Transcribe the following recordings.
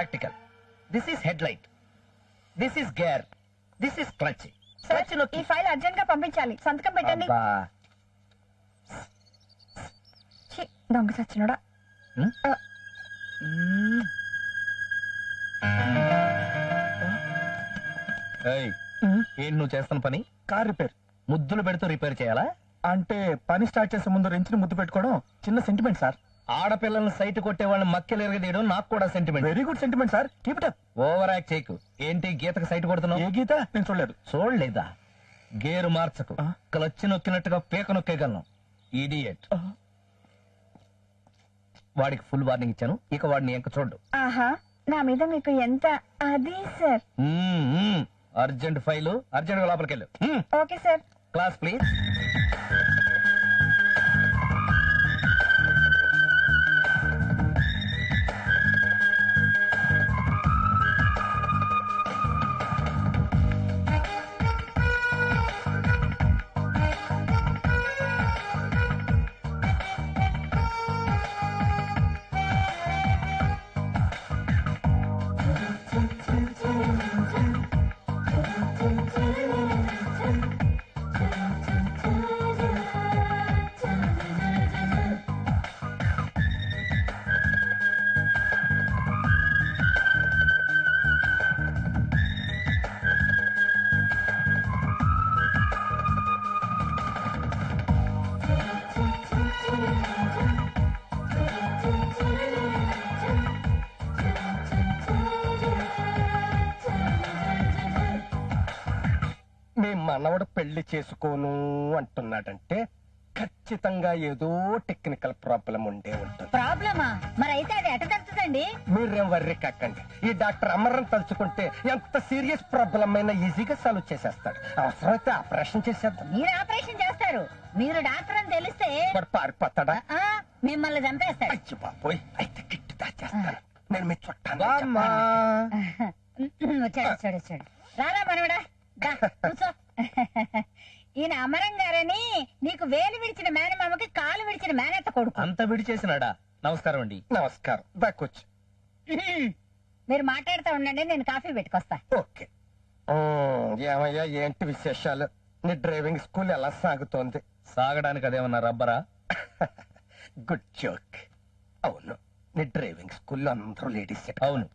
Practical this is headlight this is gear this is clutch clutch ఈ file అర్జెంట్గా పంపించాలి. సంతకం పెట్టండి. అబ్బా. ఛీ, దొంగ సచ్చినోడా? ఆ. ఏయ్, ఏంటి నువ్వు చేస్తున్న పని? Car repair. ముద్దులు పెడుతూ రిపేర్ చేయాలా? అంటే పని స్టార్ట్ చేసే ముందు రెంచిన ముద్దు పెట్టుకోవడం చిన్న సెంటిమెంట్ సార్ ఆడపిల్లల్ని సైట్ కొట్టే వాళ్ళని మక్కెలు ఎరగదీయడం నాకు కూడా sentiment very good sentiment sir keep it up over act చేయకు. ఏంటి గీతకు సైట్ కొడుతున్నావు? ఏ గీత? నేను చూడలేదు. చూడలేదా? గేరు మార్చకు. క్లచ్ నొక్కినట్టుగా పీక నొక్కేయగలను. ఇడియట్ వాడికి ఫుల్ వార్నింగ్ ఇచ్చాను. ఇక వాడిని ఎంక చూడు ఆహా నా మీద మీకు ఎంత అది సార్ అర్జెంట్ ఫైలు అర్జెంట్గా లోపలికి వెళ్ళు. ఓకే సార్ క్లాస్ ప్లీజ్ మనవడు పెళ్ళి చేసుకోను అంటున్నాడంటే ఖచ్చితంగా ఏదో టెక్నికల్ ప్రాబ్లం ఉండే ఉంటుంది. ప్రాబ్లమా మరి అయితే అది ఎట తగ్గుతుందండి మీరేం వర్రి కాకండి ఈ డాక్టర్ అమరం తలుచుకుంటే ఎంత సీరియస్ ప్రాబ్లం అయినా ఈజీగా సాల్వ్ చేసేస్తాడు. అవసరమైతే ఆపరేషన్ చేసేద్దాం. మీరు ఆపరేషన్ చేస్తారు. మీరు డాక్టర్ అని తెలిస్తే వాడు పారిపోతాడా? ఆ, మిమ్మల్ని చంపేస్తాడు. అచ్చి బాబోయ్ అయితే గిట్టి దాచేస్తాను. నేను మీ చుట్టాను బామ్మా వచ్చాడు వచ్చాడు వచ్చాడు. రారా మనవడా? దా, కూర్చో. ఈయన అమరం గారని నీకు వేలు విడిచిన మేనమామకి కాలు విడిచిన మేనత్త కొడుకు. అంత విడి చేసినాడా నమస్కారం అండి. నమస్కారం. దాకొచ్చు మీరు మాట్లాడుతూ ఉండండి నేను కాఫీ పెట్టుకొస్తా. ఓకే. ఏమయ్యా ఏంటి విశేషాలు? నీ డ్రైవింగ్ స్కూల్ ఎలా సాగుతోంది? సాగడానికి అదేమన్నా రబ్బరా? Good joke. అవును నీ డ్రైవింగ్ స్కూల్లో అందరూ లేడీస్ అవును.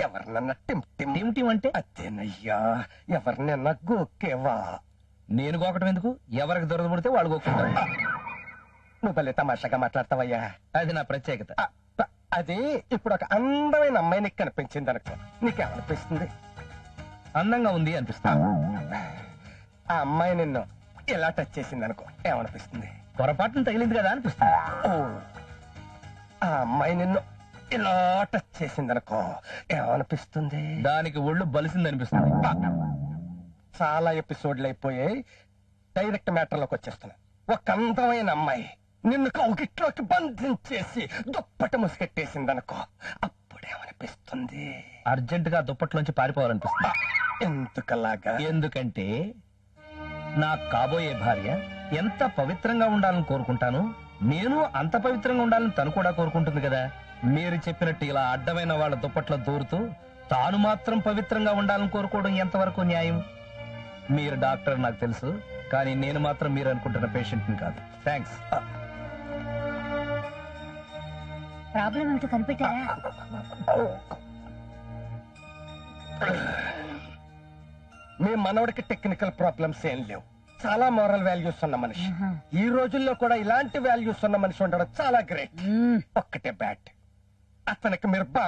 ఎవరినన్నా టిమ్ టిమ్. టీమ్ టీం అంటే? అదేనయ్యా ఎవరినన్నా గోకేవా? నేను గోకటం ఎందుకు? ఎవరికి దొరద పుడితే వాళ్ళు గోకుంటారు నువ్వు భలే తమాషాగా మాట్లాడతావయ్యా. అది నా ప్రత్యేకత. ఆ, ప- అది ఇప్పుడు ఒక అందమైన అమ్మాయి నీకు కనిపించింది అనుకో. నీకేమనిపిస్తుంది? అందంగా ఉంది అనిపిస్తుంది. ఆ అమ్మాయి నిన్ను ఇలా టచ్ చేసింది అనుకో. ఏమనిపిస్తుంది? పొరపాటున తగిలింది కదా అనిపిస్తుంది. ఓ ఆ అమ్మాయి నిన్ను ఇలా టచ్ చేసింది అనుకో. ఏమనిపిస్తుంది? దానికి ఒళ్ళు బలిసింది అనిపిస్తుంది. చాలా ఎపిసోడ్లు అయిపోయాయి. డైరెక్ట్ మ్యాటర్లోకి వచ్చేస్తున్నా ఒక అందమైన అమ్మాయి నిన్ను కౌగిట్లోకి బంధించేసి దుప్పటి ముసుగెట్టేసింది అనుకో అప్పుడేమనిపిస్తుంది? అర్జెంట్గా దుప్పట్లోంచి పారిపోవాలనిపిస్తుంది. ఎందుకలాగా? ఎందుకంటే నా కాబోయే భార్య ఎంత పవిత్రంగా ఉండాలని కోరుకుంటాను నేను అంత పవిత్రంగా ఉండాలని తను కూడా కోరుకుంటుంది కదా. మీరు చెప్పినట్టు ఇలా అడ్డమైన వాళ్ళ దుప్పట్లో దూరుతూ తాను మాత్రం పవిత్రంగా ఉండాలని కోరుకోవడం ఎంతవరకు న్యాయం? మీరు డాక్టర్ నాకు తెలుసు కానీ నేను మాత్రం మీరు అనుకుంటున్న పేషెంట్ కాదు. థ్యాంక్స్ ప్రాబ్లం ఏమిటో కనిపెట్టారా? మీ మనవడికి టెక్నికల్ ప్రాబ్లమ్స్ ఏం లేవు. చాలా మోరల్ వాల్యూస్ ఉన్న మనిషి. ఈ రోజుల్లో కూడా ఇలాంటి వాల్యూస్ ఉన్న మనిషి ఉండడం చాలా గ్రేట్ ఒక్కటే బ్యాట్ అతనికి మీరు బా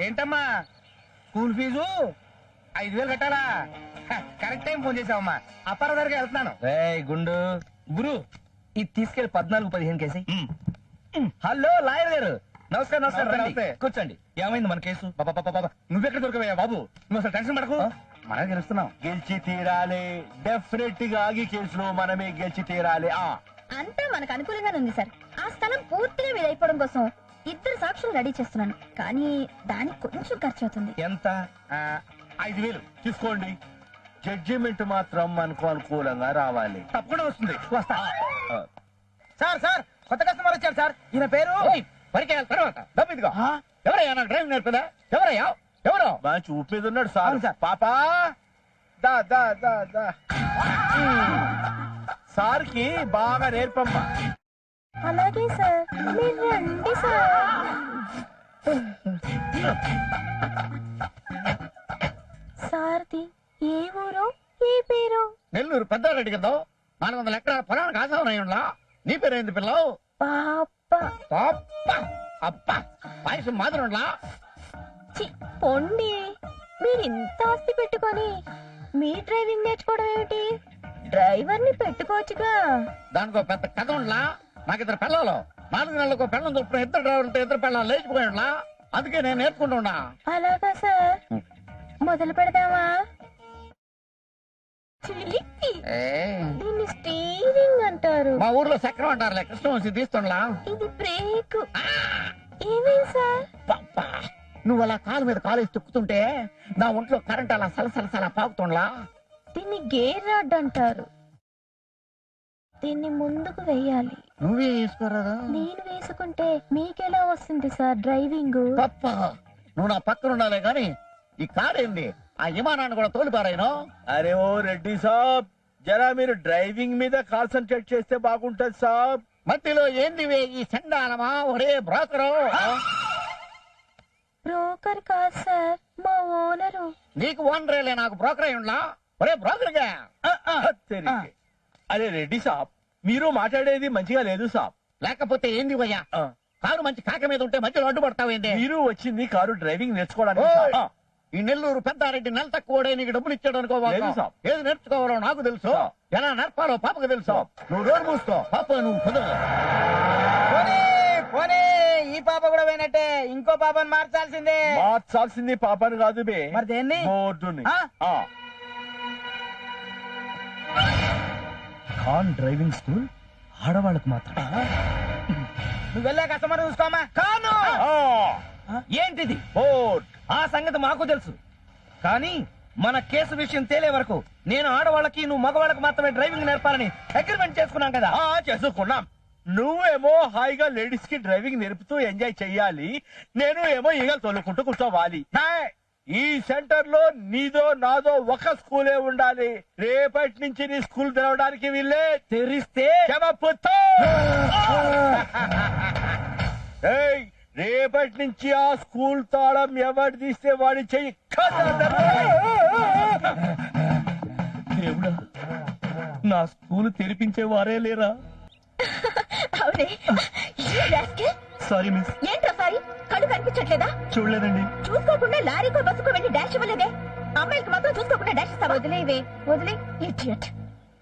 ఏంటమ్మా? స్కూల్ ఫీజు ఐదు వేలు కట్టాలా? కరెక్ట్ టైం ఫోన్ చేసావమ్మా. అప్పార దగ్గరికి వెళ్తున్నాను. గుండు. గురు ఇది తీసుకెళ్ళి పద్నాలుగు పదిహేను కేసి హలో లాయర్ గారు. నమస్కారం నమస్కారం రండి. నమస్తే. కూర్చోండి. ఏమైంది మన కేసు? నువ్వెక్కడ దొరకవయ్యా బాబు? నువ్వు అసలు టెన్షన్ పడకు. మనం గెలుస్తున్నాం. గెలిచి తీరాలి. డెఫినెట్గా ఆగి కేసులో మనమే గెలిచి తీరాలి. ఆ. అంతా మనకు అనుకూలంగానే ఉంది సార్. ఆ స్థలం పూర్తిగా అయిపోవడం కోసం ఇద్దరు సాక్షులు రెడీ చేస్తున్నాను. కానీ దానికి కొంచెం ఖర్చు అవుతుంది. ఎంత? ఐదు వేలు. తీసుకోండి. జడ్జిమెంట్ మాత్రం మనకు అనుకూలంగా రావాలి. తప్పకుండా వస్తుంది. వస్తా. సార్ సార్ కొత్త కస్టమర్ వచ్చారు సార్. ఈయన పేరు? పరిచయాల తర్వాత. డబ్బు ఇదిగో ఎవరయ్యా? నాకు డ్రైవింగ్ నేర్పదా? ఎవరయ్యా? ఎవరు? బాగా చూపు మీద ఉన్నాడు సార్. అవును సార్. పాపా? దా దా దా దా. సార్కి బాగా నేర్పమ్మా. అలాగే సార్ మీరు రండి సార్. సార్ది ఏ ఊరు ఏ పేరు? నెల్లూరు పెద్దారెడ్డి కదా నాలుగు వందల ఎకరాల పొలానికి ఆసావనయ్యంలా నీ పేరేంది పిల్లవు? పాప. పాప? అప్ప పాయసం పొండి. మీరు ఇంత ఆస్తి పెట్టుకొని మీ డ్రైవింగ్ నేర్చుకోవడం ఏమిటి? డ్రైవర్ని పెట్టుకోవచ్చుగా. దానికో పెద్ద కథ ఉండలా? నాకు ఇద్దరు పిల్లలు నాలుగు నెలలకు పిల్లలు చొప్పున ఇద్దరు డ్రైవర్లతో ఇద్దరు పిల్లలు లేచిపోయిలా అందుకే నేను నేర్చుకుంటున్నా అలాగా సార్. మొదలు పెడదామా? దీన్ని స్టీరింగ్ అంటారు. మా ఊర్లో చక్రం అంటారులే. కృష్ణవంశీ తీస్తుండలా? ఇది బ్రేక్. ఏమేం సార్? పాపా నువ్వు అలా కాలు మీద కాలు వేసి తొక్కుతుంటే నా ఒంట్లో కరెంట్ అలా సలసల సల పాకుతుండలా? దీన్ని గేర్ రాడ్ అంటారు. దీన్ని ముందుకు వెయ్యాలి నువ్వే వేసుకోరాదా నేను వేసుకుంటే మీకెలా వస్తుంది సార్ డ్రైవింగ్? పప్ప నువ్వు నా పక్కన ఉండాలే గాని ఈ కారేంది ఆ విమానాన్ని కూడా తోలిపారాయను. అరే ఓ రెడ్డి సాబ్ జరా మీరు డ్రైవింగ్ మీద కాన్సన్ట్రేట్ చేస్తే బాగుంటది సాబ్. మధ్యలో ఏందివే ఈ సండాలమా ఒరే బ్రోకరు. బ్రోకర్ కాదు సార్? మా ఓనరు. నీకు ఓనరేలే నాకు బ్రోకర్ అయి ఉండలా. ఒరే బ్రోకర్గా. తెరిగే. అరే రెడ్డి సాబ్ మీరు మాట్లాడేది మంచిగా లేదు సాబ్. లేకపోతే ఏంది భయ్యా? ఆ, కారు మంచి కాక మీద ఉంటే మధ్యలో అడ్డుపడతావేంది మీరు వచ్చింది కారు డ్రైవింగ్ నేర్చుకోవడానికి ఓయ్! సాబ్. ఆ, ఈ నెల్లూరు పెద్దారెడ్డి నెల తక్కువ నీకు డబ్బులు ఇచ్చాడు అనుకో లేదు సాబ్. ఏది నేర్చుకోవాలో నాకు తెలుసు. సాబ్. ఎలా నేర్పాలో పాపకు తెలుసు. సాబ్. నువ్వు రోడ్డు మూసుకో. పాప నువ్వు కుదరదు. పోనీ పోనీ ఈ పాప కూడా పోయినట్టే. ఇంకో పాపని మార్చాల్సిందే. మార్చాల్సింది పాపని కాదు బే. మరి దేన్ని? బోర్డుని. ఆ? ఆ, ఖాన్ డ్రైవింగ్ స్కూల్ ఆడవాళ్ళకు మాత్రం నువ్వు వెళ్ళా కస్టమర్ చూసుకోమా కాను! ఆ, ఏంటిది? ఆ సంగతి మాకు తెలుసు. కానీ మన కేసు విషయం తేలే వరకు నేను ఆడవాళ్ళకి నువ్వు మగవాళ్ళకి మాత్రమే డ్రైవింగ్ నేర్పాలని అగ్రిమెంట్ చేసుకున్నాం కదా. చేసుకున్నాం. నువ్వేమో హాయిగా లేడీస్కి డ్రైవింగ్ నేర్పుతూ ఎంజాయ్ చెయ్యాలి. నేను ఏమో ఈగలు తొలుకుంటూ కూర్చోవాలి. ఈ సెంటర్లో నీదో నాదో ఒక స్కూలే ఉండాలి. రేపటి నుంచి నీ స్కూల్ తెరవడానికి వీళ్ళే తెరిస్తే రేపటి నుంచి ఆ స్కూల్ తాళం ఎవరు తీస్తే వాడి చెయ్యి దేవుడా నా స్కూల్ తెరిపించే వారే లేరా. సారీ మిస్ ఏంట్రా సారీ? కళ్ళు కనిపించట్లేదా? చూడలేదండి. చూసుకోకుండా లారీకో బస్సుకో వెళ్ళి డాష్ ఇవ్వలేదే? అమ్మాయిలకి మాత్రం చూసుకోకుండా డాష్ ఇస్తావా? వదిలేవే వదిలే ఇడియట్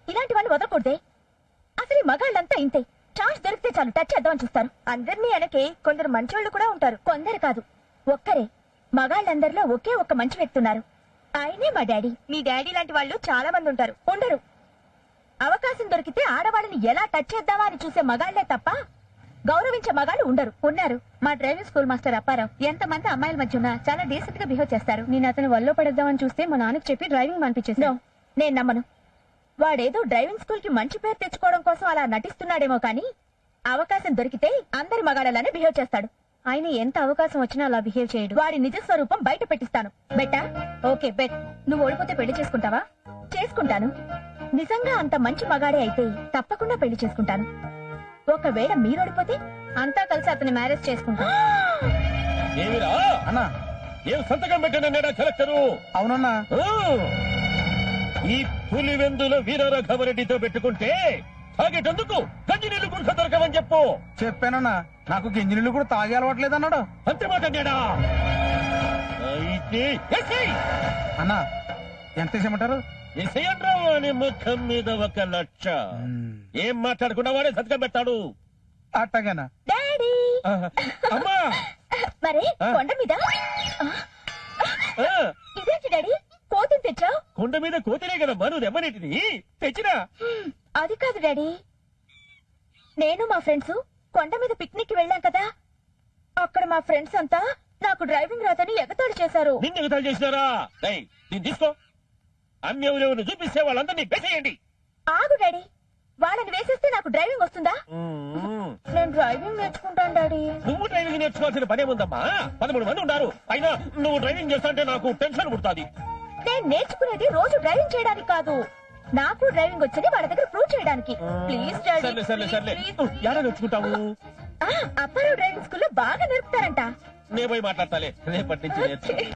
ఇలాంటి వాళ్ళు వదలకూడదే. అసలు మగాళ్ళంతా ఇంతే. ఛాన్స్ దొరికితే చాలు టచ్ చేద్దామని చూస్తారు. అందరినీ అనకే కొందరు మంచోళ్ళు కూడా ఉంటారు. కొందరు కాదు ఒక్కరే. మగాళ్ళందరిలో ఒకే ఒక్క మంచి వ్యక్తి ఉన్నారు. ఆయనే మా డాడీ. మీ డాడీ లాంటి వాళ్ళు చాలా మంది ఉంటారు. ఉండరు. అవకాశం దొరికితే ఆడవాళ్ళని ఎలా టచ్ చేద్దామా అని చూసే మగాళ్ళే తప్ప గౌరవించే మగాళ్ళు ఉండరు ఉన్నారు. మా డ్రైవింగ్ స్కూల్ మాస్టర్ అప్పారావు ఎంత మంది అమ్మాయిల మధ్య ఉన్నా చాలా డీసెంట్గా బిహేవ్ చేస్తారు. నేను అతను వల్లో పడేద్దామని చూస్తే మా నాన్నకి చెప్పి డ్రైవింగ్ మనిపించేసి నేను నమ్మను. వాడేదో డ్రైవింగ్ స్కూల్కి మంచి పేరు తెచ్చుకోవడం కోసం అలా నటిస్తున్నాడేమో కానీ అవకాశం దొరికితే అందరి మగాడలానే బిహేవ్ చేస్తాడు. ఆయన ఎంత అవకాశం వచ్చినా అలా బిహేవ్ చేయడు. వాడి నిజ స్వరూపం బయట పెట్టిస్తాను. బెట్టా? Okay bet. నువ్వు ఓడిపోతే పెళ్ళి చేసుకుంటావా? చేసుకుంటాను. నిజంగా అంత మంచి మగాడే అయితే తప్పకుండా పెళ్ళి చేసుకుంటాను. ఒకవేళ మీరు ఓడిపోతే అంతా కలిసి అతని మ్యారేజ్ చేసుకుంటాం. ఏమిరా? అన్నా. ఏం సంతకం కలెక్టరు? అవునన్నా. ఈ పులివెందుల వీరరాఘవరెడ్డితో పెట్టుకుంటే తాగేటందుకు గంజి నీళ్ళు గుంట దొరకవని చెప్పు. చెప్పానన్నా. నాకు గింజనీళ్ళు కూడా తాగే అలవాట్లేదు అన్నాడు. అంతే మాట అన్నాడా? అయితే ఎస్ఐ! అన్నా ఎంత ఇచ్చేయమంటారు? అంటారా వాని ముఖం మీద ఒక లక్ష ఏం మాట్లాడకుండా వాడే సంతకం పెడతాడు. అట్టగానా? డాడీ! ఆహా. అమ్మా! మరి కొండ మీద? ఆ, ఆ, ఇదేంటి డాడీ? కోతిని తెచ్చావు? కొండ మీద కోతినే కదా మను దెబ్బనేటిది తెచ్చినా? అది కాదు డాడీ. నేను మా ఫ్రెండ్స్ కొండ మీద పిక్నిక్కి వెళ్ళాం కదా. అక్కడ మా ఫ్రెండ్స్ అంతా నాకు డ్రైవింగ్ రాదని ఎగతాళి చేశారు. నిన్ను ఎగతాళి చేసినారా? దీన్ని తీసుకో. అమ్మెవరెవరు చూపిస్తే వాళ్ళందరినీ బెసేయండి ఆగు డాడీ. వాళ్ళని వేసేస్తే నాకు డ్రైవింగ్ వస్తుందా? నేను డ్రైవింగ్ నేర్చుకుంటాను డాడీ. నువ్వు డ్రైవింగ్ నేర్చుకోవాల్సిన పనేముందమ్మా పదమూడు మంది ఉన్నారు. అయినా నువ్వు డ్రైవింగ్ చేస్తుంటే నాకు టెన్షన్ పుడుతుంది. నేను నేర్చుకునేది రోజు డ్రైవింగ్ చేయడానికి కాదు. నాకు డ్రైవింగ్ వచ్చని వాళ్ళ దగ్గర ప్రూవ్ చేయడానికి. ప్లీజ్ డాడీ సర్లే సర్లే సర్లే. ఎలా నేర్చుకుంటావు? అప్పారావు డ్రైవింగ్ స్కూల్లో బాగా నేర్పుతారంట. నే పోయి మాట్లాడతాలే. రేపటి నుంచి నేర్చుకో